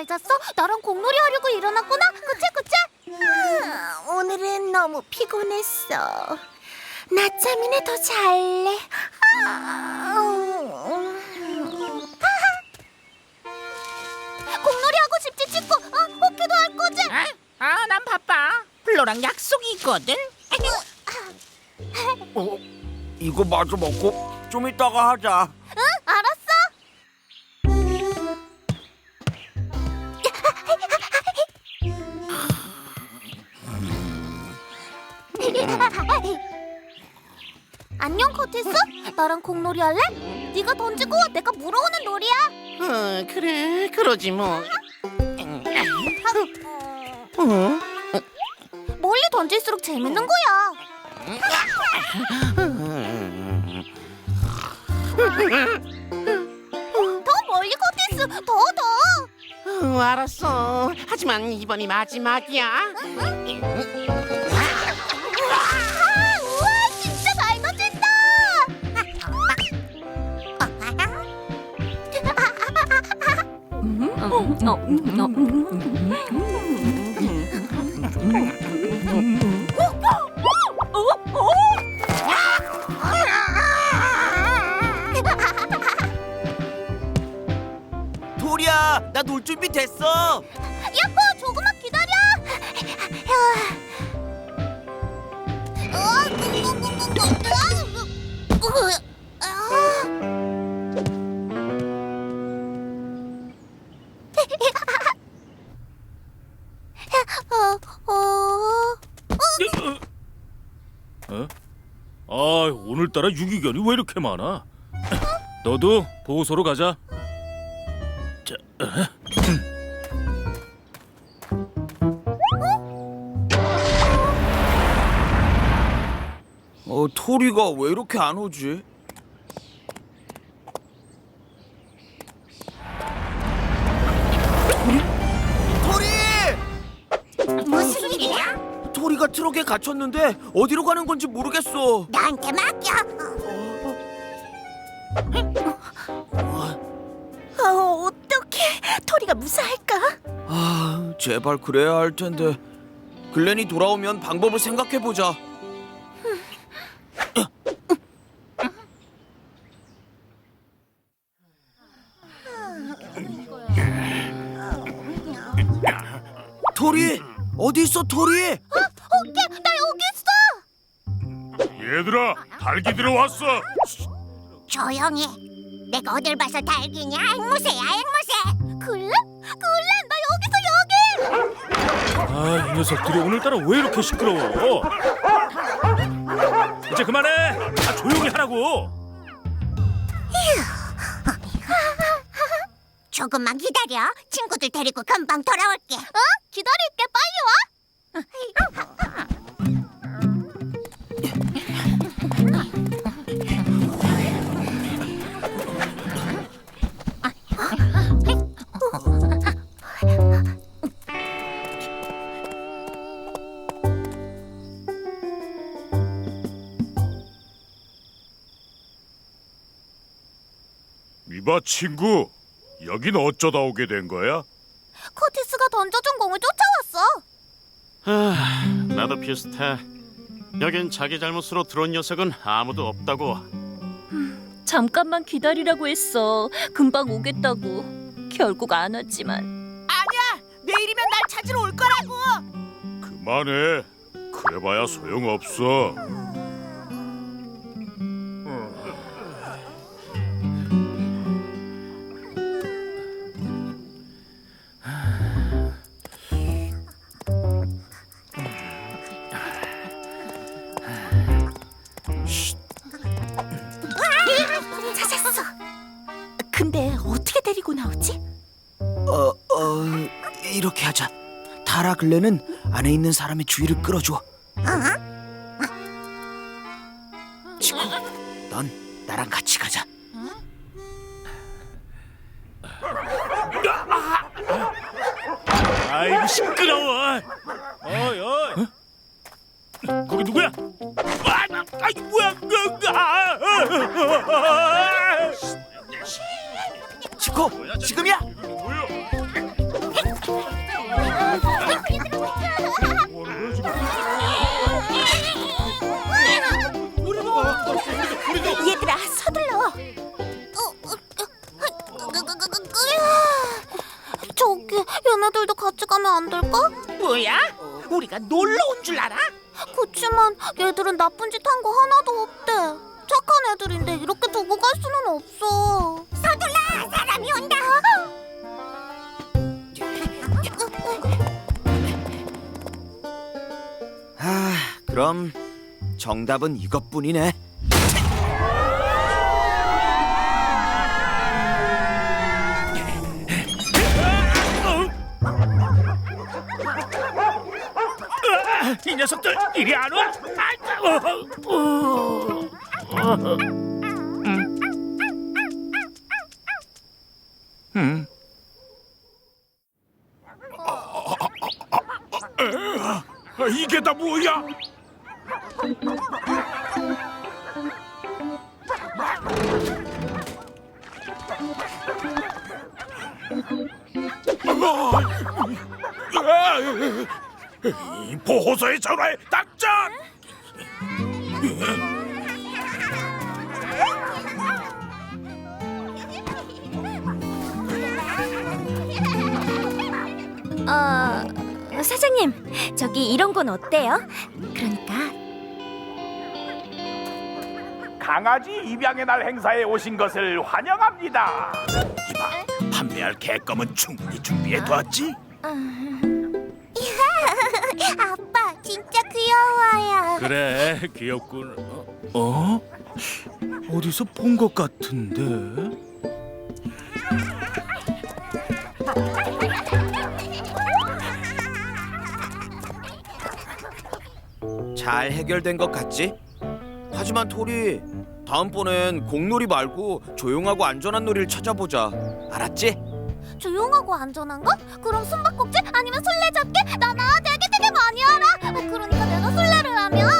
잘 잤어? 나랑 공놀이 하려고 일어났구나? 그치 그치? 아, 오늘은 너무 피곤했어. 낮잠이나 더 잘래. 아, 음. 공놀이하고 집지 찍고 어? 호키도 할 거지? 아, 난 바빠. 플로랑 약속이 있거든. 어, 이거 마저 먹고 좀 이따가 하자. 안녕 커티스? 나랑 공놀이 할래? 네가 던지고 내가 물어오는 놀이야 어, 그래, 그러지 뭐. 어? 멀리 던질수록 재밌는 거야 더 멀리 커티스 더 더. 어, 알았어. 하지만 이번이 마지막이야. 아, 도리야, 나 놀 준비 됐어. 아, 오늘따라 유기견이 왜 이렇게 많아? 너도 보호소로 가자. 자, 어, 토리가 왜 이렇게 안 오지? 토리! 트럭에 갇혔는데 어디로 가는 건지 모르겠어. 나한테 맡겨. 어, 어떡해. 토리가 무사할까? 아, 제발 그래야 할 텐데. 글렌이 돌아오면 방법을 생각해 보자. 토리 어디 있어 토리? 오 얘들아, 달기 들어왔어. 조용히. 내가 어딜 봐서 달기냐? 앵무새야, 앵무새. 글렌? 글렌 나 여기서 여기 아, 이 녀석들이 오늘따라 왜 이렇게 시끄러워? 이제 그만해. 다 조용히 하라고. 조금만 기다려. 친구들 데리고 금방 돌아올게. 어? 기다릴게 빨리 와 이봐 친구, 여긴 어쩌다 오게 된 거야? 커티스가 던져준 공을 쫓아왔어 아, 나도 비슷해. 여긴 자기 잘못으로 들어온 녀석은 아무도 없다고. 잠깐만 기다리라고 했어. 금방 오겠다고. 결국 안 왔지만. 내일이면 날 찾으러 올 거라고. 그만해. 그래봐야 소용없어. 찾았어. 근데 어떻게 데리고 나오지? 어, 어, 이렇게 하자. 타라 글렌은 안에 있는 사람의 주의를 끌어줘. 치코, 넌 나랑 같이 가자. 아이고 시끄러워. 어이 어이. 거기 누구야? 아, 나, 아, 뭐야? 아, 아, 치코 지금이야? 얘들아 서둘러. 저기 얘네들도 같이 가면 안 될까? 뭐야? 우리가 놀러 온 줄 알아? 그치만 얘들은 나쁜 짓 한 거 하나도 없대. 착한 애들인데 이렇게 두고 갈 수는 없어. 서둘러 사람이 온다 아, 그럼 정답은 이것뿐이네. 이 녀석들 이리 안 와? 어, 어. 음. 아, 이게 다 뭐야? 이 보호소에 전화해 당장! 어 사장님 저기 이런 건 어때요? 그러니까 강아지 입양의 날 행사에 오신 것을 환영합니다. 이봐, 판매할 개껌은 충분히 준비해 두었지? 아빠 진짜 귀여워요. 그래, 귀엽군. 어? 어디서 본 것 같은데? 잘 해결된 것 같지? 하지만 토리, 다음번엔 공놀이 말고 조용하고 안전한 놀이를 찾아보자. 알았지? 조용하고 안전한 거? 그럼 숨바꼭질 아니면 많이 알아? 그러니까 내가 술래를 하면